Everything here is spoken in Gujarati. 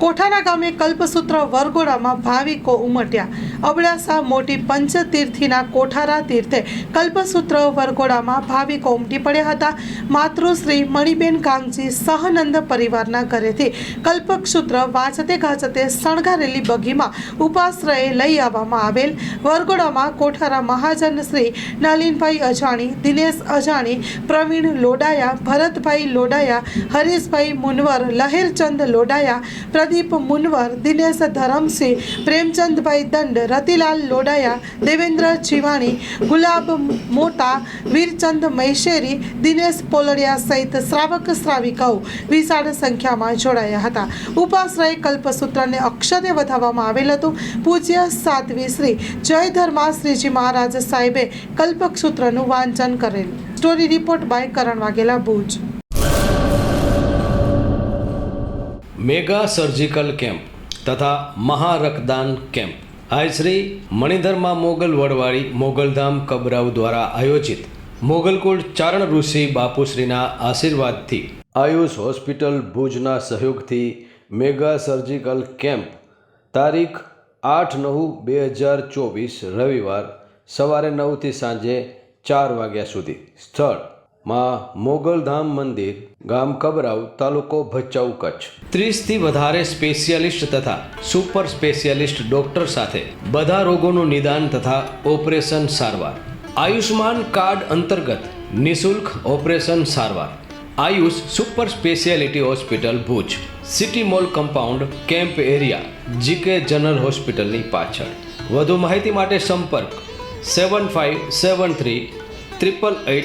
કોઠાના ગામે કલ્પસૂત્ર વરઘોડામાં ભાવિકો ઉમટ્યા. અબડાસા મોટી પંચતીર્થીના કોઠારા તીર્થે કલ્પસૂત્ર વરઘોડામાં ભાવિકો ઉમટી પડ્યા હતા. માતૃશ્રી મણિબેન કાંગજી સહનંદ પરિવારના ઘરેથી કલ્પસૂત્ર વાંચતે ગાચતે શણગારેલી બગીમાં ઉપાશ્રયે લઈ આવવામાં આવેલ. વરઘોડામાં કોઠારા મહાજન શ્રી નલિનભાઈ અજાણી, દિનેશ અજાણી, પ્રવીણ લોડાયા, ભરતભાઈ લોડાયા, હરીશભાઈ મુનવર, લહેરચંદ લોડાયા પ્રદીપ મુનવર દિનેશ ધરમસિંહ પ્રેમચંદભાઈ દંડ રતિલાલ લોડાયા દેવેન્દ્ર ચિવાણી ગુલાબ મોટા વીરચંદ મૈશેરી દિનેશ પોલડિયા સહિત શ્રાવક શ્રાવિકાઓ વિશાળ સંખ્યામાં જોડાયા હતા ઉપાશ્રય કલ્પસૂત્રને અક્ષરે વધાવવામાં આવેલ હતું પૂજ્ય સાધ્વી શ્રી જય ધર્મા શ્રીજી મહારાજ સાહેબે કલ્પસૂત્રનું વાંચન કરેલ story report by Karan Vaghela Bhuj mega surgical camp તથા મહારક્તદાન કેમ્પ આયશ્રી મણિધરમાં મોગલ વડવાળી મોગલધામ કબરાવ દ્વારા આયોજિત મોગલકુળ ચારણ ઋષિ બાપુશ્રીના આશીર્વાદથી આયુષ હોસ્પિટલ ભુજના સહયોગથી મેગા સર્જિકલ કેમ્પ તારીખ આઠ નવ બે હજાર ચોવીસ રવિવાર સવારે નવથી સાંજે ચાર વાગ્યા સુધી સ્થળ માં મોગલધામ મંદિર, ગામ કબરાવ, તાલુકો ભચાઉ કચ્છ. ત્રીસથી વધારે સ્પેશિયાલિસ્ટ તથા સુપર સ્પેશિયાલિસ્ટ ડોક્ટર સાથે બધા રોગોનું નિદાન તથા ઓપરેશન સારવાર. આયુષ્માન કાર્ડ અંતર્ગત નિશુલ્ક ઓપરેશન સારવાર. Ayush super speciality hospital Bhuj. City mall compound, camp area, GK general હોસ્પિટલની પાછળ. વધુ માહિતી માટે સંપર્ક seven five seven three triple eight